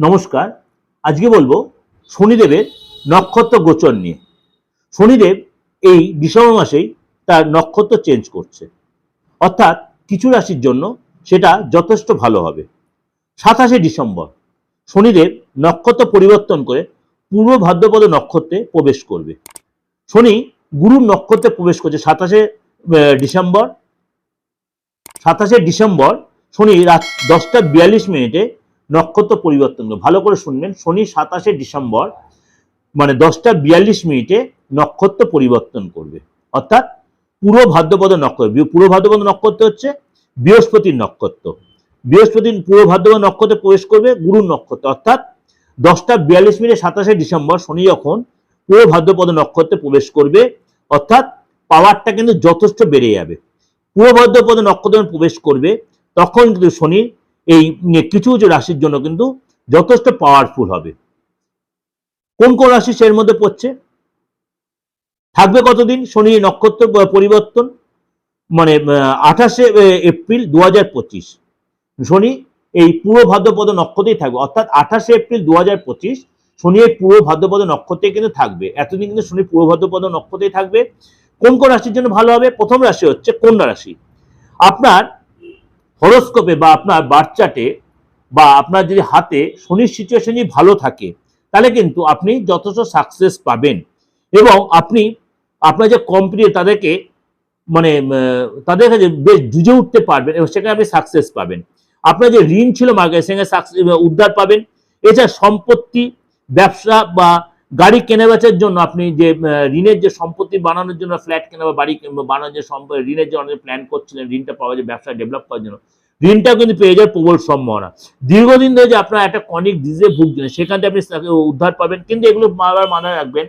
নমস্কার। আজকে বলব শনিদেবের নক্ষত্র গোচর নিয়ে। শনিদেব এই ডিসেম্বর মাসেই তার নক্ষত্র চেঞ্জ করছে। অর্থাৎ কিছু রাশির জন্য সেটা যথেষ্ট ভালো হবে। সাতাশে ডিসেম্বর, শনিদেব নক্ষত্র পরিবর্তন করে পূর্ব ভাদ্রপদ নক্ষত্রে প্রবেশ করবে। শনি গুরুর নক্ষত্রে প্রবেশ করছে সাতাশে ডিসেম্বর। সাতাশে ডিসেম্বর, শনি রাত দশটা বিয়াল্লিশ মিনিটে নক্ষত্র পরিবর্তন ভালো করে শুনবেন, শনি সাতাশে ডিসেম্বর মানে দশটা বিয়াল্লিশ মিনিটে নক্ষত্র পরিবর্তন করবে। অর্থাৎ পুরো ভাদ্রপদ নক্ষত্র পুরো ভাদ্রপদ নক্ষত্র হচ্ছে বৃহস্পতির নক্ষত্র। বৃহস্পতি পুরো ভাদ্রপদ নক্ষত্রে প্রবেশ করবে গুরুর নক্ষত্র। অর্থাৎ দশটা বিয়াল্লিশ মিনিটে সাতাশে ডিসেম্বর শনি যখন পুরো ভাদ্রপদ নক্ষত্রে প্রবেশ করবে, অর্থাৎ পাওয়ারটা কিন্তু যথেষ্ট বেড়ে যাবে। পুরো ভাদ্রপদ নক্ষত্রে প্রবেশ করবে, তখন কিন্তু শনির এই কিছু রাশির জন্য কিন্তু যথেষ্ট পাওয়ারফুল হবে। কোন কোন রাশি সের মধ্যে পড়ছে? থাকবে কতদিন? শনি নক্ষত্র পরিবর্তন মানে আঠাশে এপ্রিল দু হাজার পঁচিশ। শনি এই পুরো ভাদ্রপদ নক্ষত্রেই থাকবে, অর্থাৎ আঠাশে এপ্রিল দু হাজার পঁচিশ, শনি এই পুরো ভাদ্রপদ নক্ষত্রে কিন্তু থাকবে। এতদিন কিন্তু শনি পুরো ভাদ্রপদ নক্ষত্রেই থাকবে। কোন কোন রাশির জন্য ভালো হবে? প্রথম রাশি হচ্ছে কন্যা রাশি। আপনার হরোস্কোপে বা আপনার বার্থ চার্টে বা আপনার যদি হাতে শনির সিচুয়েশন যদি ভালো থাকে, তাহলে কিন্তু আপনি যথেষ্ট সাকসেস পাবেন। এবং আপনি, আপনার যে কম্পিটিটর তাদেরকে মানে তাদের কাছে বেশ জুজে উঠতে পারবেন এবং সেখানে আপনি সাকসেস পাবেন। আপনার যে ঋণ ছিল মার্কেট সেখানে success- উদ্ধার পাবেন। এছাড়া সম্পত্তি, ব্যবসা বা গাড়ি কেনা বেচার জন্য আপনি যে ঋণের যে সম্পত্তি বানানোর জন্য ফ্ল্যাট কেনা বা বাড়ি বানানোর যে সম্প- ঋণের যে অনেক প্ল্যান করছিলেন, ঋণটা পাওয়া যায়, ব্যবসা ডেভেলপ করার জন্য। ঋণটাও কিন্তু পেয়ে যাওয়ার প্রবল সম্ভাবনা। দীর্ঘদিন ধরে যে আপনার একটা কনিক ডিজে ভুগছিলেন সেখান থেকে আপনি উদ্ধার পাবেন। কিন্তু এগুলো আবার মাথায় রাখবেন,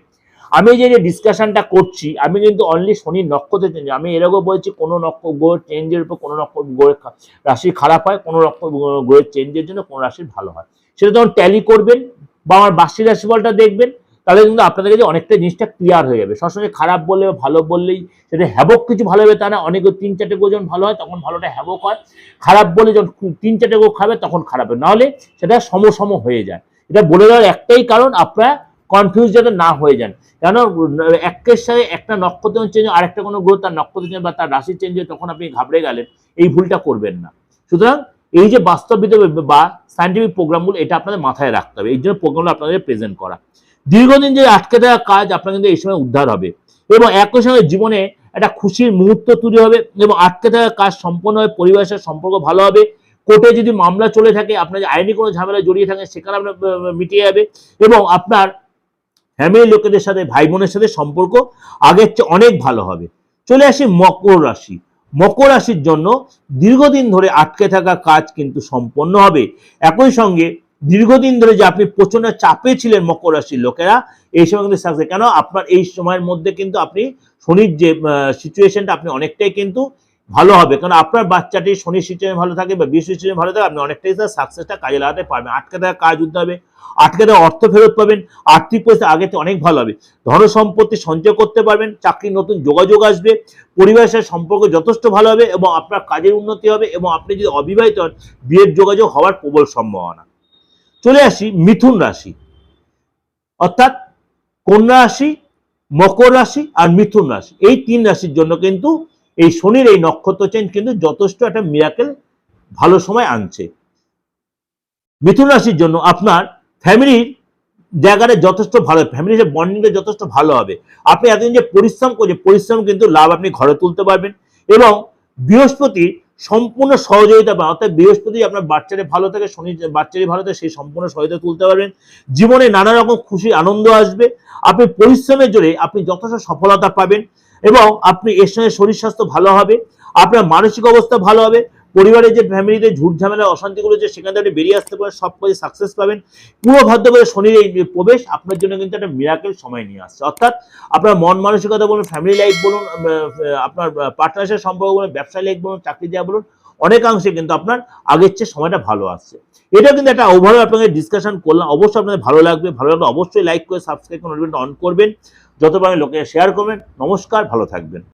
আমি যে যে ডিসকাশনটা করছি, আমি কিন্তু অনলি শনির নক্ষত্র চেঞ্জ আমি এরকম বলছি কোনো নক্ষত্র গ্রহের চেঞ্জের উপর কোনো নক্ষত্র গ্রহের রাশি খারাপ হয়, কোনো নক্ষত্র গ্রহের চেঞ্জের জন্য কোনো রাশির ভালো হয়। সেটা তখন ট্যালি করবেন বা আমার বার্ষিক রাশিফলটা দেখবেন তাহলে কিন্তু আপনাদের কাছে অনেকটা জিনিসটা ক্লিয়ার হয়ে যাবে। সবসময় খারাপ বললে ভালো বললেই সেটা হ্যাবক কিছু ভালো হবে তা না। অনেক তিন চারটে গো যখন ভালো হয়, তখন ভালোটা হ্যাবক হয়। খারাপ বলে যখন তিন চারটে গো খাবে, তখন খারাপ হয় নাহলে সেটা সমসম হয়ে যায়। এটা বলে দেওয়ার একটাই কারণ, আপনারা কনফিউজ যাতে না হয়ে যান। কেন একের সাথে একটা নক্ষত্র চেঞ্জ আর একটা কোনো গ্রহ তার নক্ষত্র চেঞ্জ বা তার রাশি চেঞ্জ হয়, তখন আপনি ঘাবড়ে গেলেন। এই ভুলটা করবেন না। সুতরাং এই যে বাস্তবিত বা সায়েন্টিফিক প্রোগ্রামগুলো এটা আপনাদের মাথায় রাখতে হবে। এই জন্য প্রোগ্রামগুলো আপনাদের প্রেজেন্ট করা। দীর্ঘদিন যে আটকে থাকা কাজ আপনার কিন্তু এই সময় উদ্ধার হবে এবং একই সঙ্গে জীবনে একটা খুশির মুহূর্ত তৈরি হবে এবং আটকে থাকা কাজ সম্পন্ন হবে পরিবারের সম্পর্ক ভালো হবে। কোর্টে যদি মামলা চলে থাকে, আপনার যে আইনি কোনো ঝামেলা জড়িয়ে থাকে, সেখানে আপনার মিটিয়ে যাবে এবং আপনার ফ্যামিলির লোকেদের সাথে ভাই বোনের সাথে সম্পর্ক আগের চেয়ে অনেক ভালো হবে। চলে আসি মকর রাশি। মকর রাশির জন্য দীর্ঘদিন ধরে আটকে থাকা কাজ কিন্তু সম্পন্ন হবে। একই সঙ্গে দীর্ঘদিন ধরে যে আপনি প্রচণ্ড চাপে ছিলেন মকর রাশির লোকেরা, এই সময় কিন্তু সাকসেস কেন? আপনার এই সময়ের মধ্যে কিন্তু আপনি শনির যে সিচুয়েশনটা আপনি অনেকটাই কিন্তু ভালো হবে। কারণ আপনার বাচ্চাটি শনির সিচুয়েশন ভালো থাকে বা বিশ সিচুয়েশন ভালো থাকে, আপনি অনেকটাই তার সাকসেসটা কাজে লাগাতে পারবেন। আটকে থাকা কাজ উঠতে হবে, আটকে থাকা অর্থ ফেরত পাবেন, আর্থিক পরিস্থিতি থেকে অনেক ভালো হবে। ধন সম্পত্তি সঞ্চয় করতে পারবেন চাকরির নতুন যোগাযোগ আসবে, পরিবারের সাথে সম্পর্ক যথেষ্ট ভালো হবে এবং আপনার কাজের উন্নতি হবে এবং আপনি যদি অবিবাহিত হন, বিয়ের যোগাযোগ হওয়ার প্রবল সম্ভাবনা। চলে আসি মিথুন রাশি। অর্থাৎ কন্যা রাশি, মকর রাশি আর মিথুন রাশি। এই তিন রাশির জন্য কিন্তু এই শনির এই নক্ষত্র চেঞ্জ কিন্তু যথেষ্ট একটা মিরাকেল ভালো সময় আনছে। মিথুন রাশির জন্য আপনার ফ্যামিলির জায়গাটা যথেষ্ট ভালো ফ্যামিলির সাথে বন্ডিংটা যথেষ্ট ভালো হবে। আপনি এতদিন যে পরিশ্রম করছেন, পরিশ্রম কিন্তু লাভ আপনি ঘরে তুলতে পারবেন এবং বৃহস্পতি সম্পূর্ণ সহযোগিতা পাবেন। অর্থাৎ বৃহস্পতি আপনার বাচ্চারা ভালো থাকে, শনি বাচ্চারই ভালো থাকে, সেই সম্পূর্ণ সহযোগিতা তুলতে পারবেন। জীবনে নানা রকম খুশি, আনন্দ আসবে। আপনি পরিশ্রমের জোরে আপনি যথেষ্ট সফলতা পাবেন এবং আপনি এর সঙ্গে শরীর স্বাস্থ্য ভালো হবে, আপনার মানসিক অবস্থা ভালো হবে পরিবারের যে ফ্যামিলিতে ঝুট ঝামেলা, অশান্তিগুলো যে সেখান থেকে বেরিয়ে আসতে পারেন, সব কাজে সাকসেস পাবেন। পুরো ভাদ্রপদে শনির এই প্রবেশ, আপনার জন্য কিন্তু একটা মিরাকেল সময় নিয়ে আসছে। অর্থাৎ আপনার মন মানসিকতা বলুন ফ্যামিলি লাইফ বলুন আপনার পার্টনারশিপ সম্পর্ক বলুন, ব্যবসা লাইফ বলুন, চাকরি দেওয়া বলুন, অনেকাংশে কিন্তু আপনার আগের চেয়ে সময়টা ভালো আসছে। এটা কিন্তু একটা ওভারঅল আপনাকে ডিসকাশন করলাম। অবশ্যই আপনাদের ভালো লাগবে। ভালো লাগলে অবশ্যই লাইক করে সাবস্ক্রাইব করে নোটিফিকেশন অন করবেন। যত পারেন লোকে শেয়ার করবেন, নমস্কার, ভালো থাকবেন।